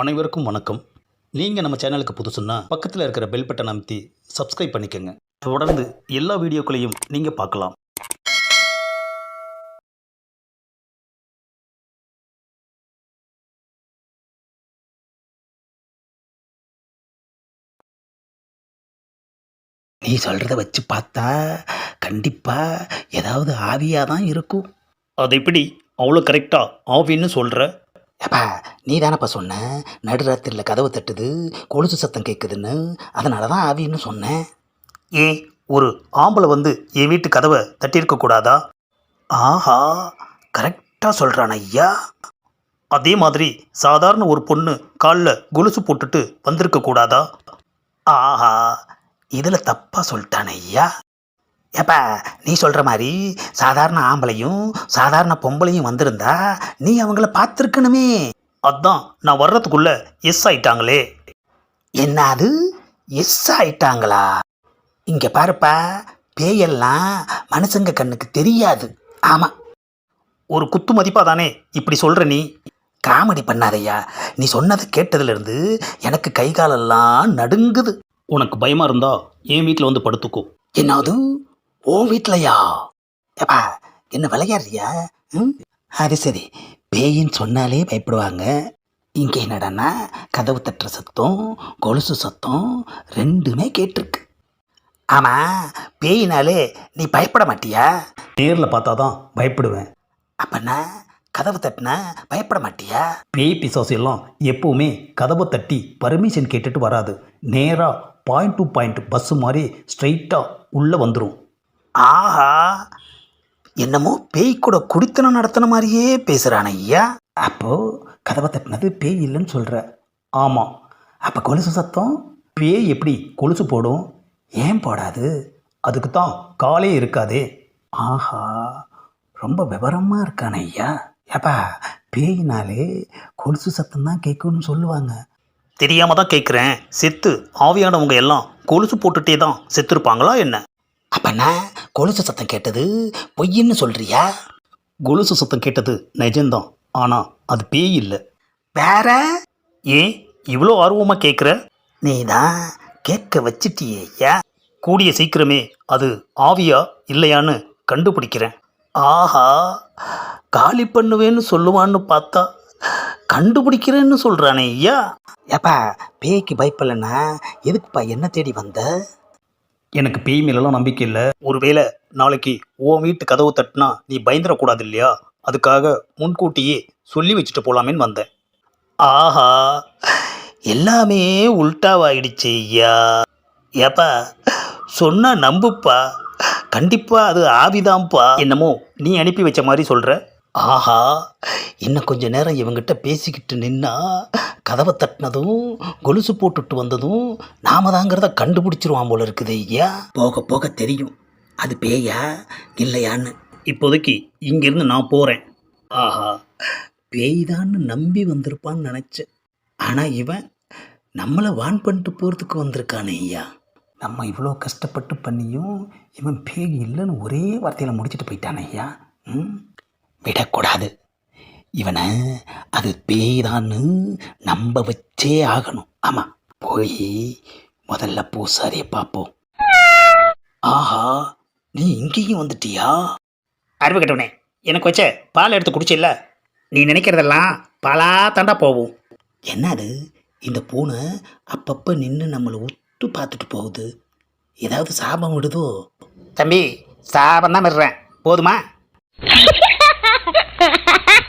அனைவருக்கும் வணக்கம். நீங்கள் நம்ம சேனலுக்கு புதுசுன்னா பக்கத்தில் இருக்கிற பெல் பட்டன் அமைத்தி சப்ஸ்கிரைப் பண்ணிக்கோங்க. தொடர்ந்து எல்லா வீடியோக்களையும் நீங்கள் பார்க்கலாம். நீ சொல்கிறத வச்சு பார்த்தா கண்டிப்பாக ஏதாவது ஆவியாக தான் இருக்கும். அது எப்படி அவ்வளோ கரெக்டாக ஆவின்னு சொல்கிற எப்பா நீ தானப்பா சொன்ன? நடுராத்திரியில் கதவு தட்டுது கொலுசு சத்தம் கேட்குதுன்னு அதனால தான் ஆவின்னு சொன்னேன் ஏ ஒரு ஆம்பளை வந்து என் வீட்டு கதவை தட்டியிருக்க கூடாதா? ஆஹா கரெக்டாக சொல்கிறான் ஐயா. அதே மாதிரி சாதாரண ஒரு பொண்ணு காலில் கொலுசு போட்டுட்டு வந்திருக்க கூடாதா? ஆஹா இதில் தப்பாக சொல்லிட்டான் ஐயா. ஏப்பா நீ சொல்கிற மாதிரி சாதாரண ஆம்பளையும் சாதாரண பொம்பளையும் வந்திருந்தா நீ அவங்கள பார்த்துருக்கணுமே. அதான் நான் வர்றதுக்குள்ள எஸ் ஆயிட்டாங்களே. என்ன அது? எஸ் ஆயிட்டாங்களா? இங்கே பாருப்பா பேயெல்லாம் மனுஷங்க கண்ணுக்கு தெரியாது. ஆமாம் ஒரு குத்து மதிப்பாக தானே இப்படி சொல்கிற நீ. காமெடி பண்ணாதய்யா. நீ சொன்னதை கேட்டதுலேருந்து எனக்கு கை காலெல்லாம் நடுங்குது. உனக்கு பயமாக இருந்தா என் வீட்டில் வந்து படுத்துக்கோ. என்னது? ஓ வீட்லையா? ஏப்பா என்ன விளையாடுறியா? ம்? அது சரி பேயின்னு சொன்னாலே பயப்படுவாங்க. இங்கே என்னடான்னா கதவு தட்டுற சத்தம் கொலுசு சத்தம் ரெண்டுமே கேட்டிருக்கு. ஆமாம் பேயினாலே நீ பயப்பட மாட்டியா? நேரில் பார்த்தா தான் பயப்படுவேன். அப்பன்னா கதவு தட்டினா பயப்பட மாட்டியா? பேய் பிசாசு எல்லாம் எப்பவுமே கதவை தட்டி பர்மிஷன் கேட்டுட்டு வராது. நேராக பாயிண்ட் டு பாயிண்ட் பஸ்ஸு மாதிரி ஸ்ட்ரைட்டாக உள்ளே வந்துடும் ஆஹா என்னமோ பேய் கூட குடித்தனம் நடத்தின மாதிரியே பேசுகிறான் ஐயா. அப்போது கதவை தட்டினது பேய் இல்லைன்னு சொல்கிற ஆமாம் அப்போ கொலுசு சத்தம்? பேய் எப்படி கொலுசு போடும்? ஏன் போடாது? அதுக்கு தான் காலே இருக்காதே. ஆஹா ரொம்ப விவரமாக இருக்கான ஐயா. ஏப்பா பேயினாலே கொலுசு சத்தம் தான் கேட்கும்னு சொல்லுவாங்க. தெரியாம தான் கேட்குறேன். செத்து ஆவியானவங்க எல்லாம் கொலுசு போட்டுகிட்டே தான் செத்துருப்பாங்களா என்ன? அப்பண்ணா கொலுசு சத்தம் கேட்டது பொய்ன்னு சொல்றியா? கொலுசு சத்தம் கேட்டது நிஜம்தான். ஆனால் அது பேய் இல்லை. வேற? ஏன்? இவ்வளோ ஆர்வமாக கேட்குற நீ தான் கேட்க வச்சிட்டியே ஐயா கூடிய சீக்கிரமே அது ஆவியா இல்லையான்னு கண்டுபிடிக்கிறேன். ஆஹா காலி பண்ணுவேன்னு சொல்லுவான்னு பார்த்தா கண்டுபிடிக்கிறேன்னு சொல்கிறானே ஐயா ஏப்பா பேய்க்கு பயப்படலன்னா எதுக்குப்பா என்ன தேடி வந்த? எனக்கு பேய் மேலெல்லாம் நம்பிக்கை இல்லை. ஒருவேளை நாளைக்கு உன் வீட்டு கதவு தட்டினா நீ பயந்துடக்கூடாது இல்லையா? அதுக்காக முன்கூட்டியே சொல்லி வச்சுட்டு போகலாமேன்னு வந்தேன். ஆஹா எல்லாமே உல்டாவாயிடுச்சு ஐயா. ஏப்பா சொன்னால் நம்புப்பா. கண்டிப்பாக அது ஆவிதான்ப்பா. என்னமோ நீ அனுப்பி வச்ச மாதிரி சொல்கிற ஆஹா இன்னும் கொஞ்ச நேரம் இவங்கிட்ட பேசிக்கிட்டு நின்னா கதவை தட்டினதும் கொலுசு போட்டுட்டு வந்ததும் நாம தாங்கிறத கண்டுபிடிச்சிருவான் போல இருக்குது ஐயா. போக போக தெரியும். அது பேயா? இல்லையான்னு. இப்போதைக்கு இங்கிருந்து நான் போகிறேன் ஆஹா. பேய்தான்னு நம்பி வந்திருப்பான்னு நினச்சேன். ஆனால் இவன் நம்மளை வான் பண்ணிட்டு போகிறதுக்கு வந்திருக்கானே ஐயா. நம்ம இவ்வளோ கஷ்டப்பட்டு பண்ணியும் இவன் பேய் இல்லைன்னு ஒரே வார்த்தையில் முடிச்சிட்டு போயிட்டானே ஐயா. ம்? விடக்கூடாது. இவனை அது பேய்தான்னு நம்ப வச்சே ஆகணும். ஆமாம் போய் முதல்ல பூசாரியை பார்ப்போம். ஆஹா நீ இங்கேயும் வந்துட்டியா? அறிவு கட்டவனே எனக்கு வச்ச பால் எடுத்து குடிச்சில்ல? நீ நினைக்கிறதெல்லாம் பாலா தாண்டா போகும். என்னது இந்த பூனை அப்பப்போ நின்று நம்மளை உத்து பார்த்துட்டு போகுது. ஏதாவது சாபம் விடுதோ? தம்பி சாபம் தான் விடுறேன். போதுமா?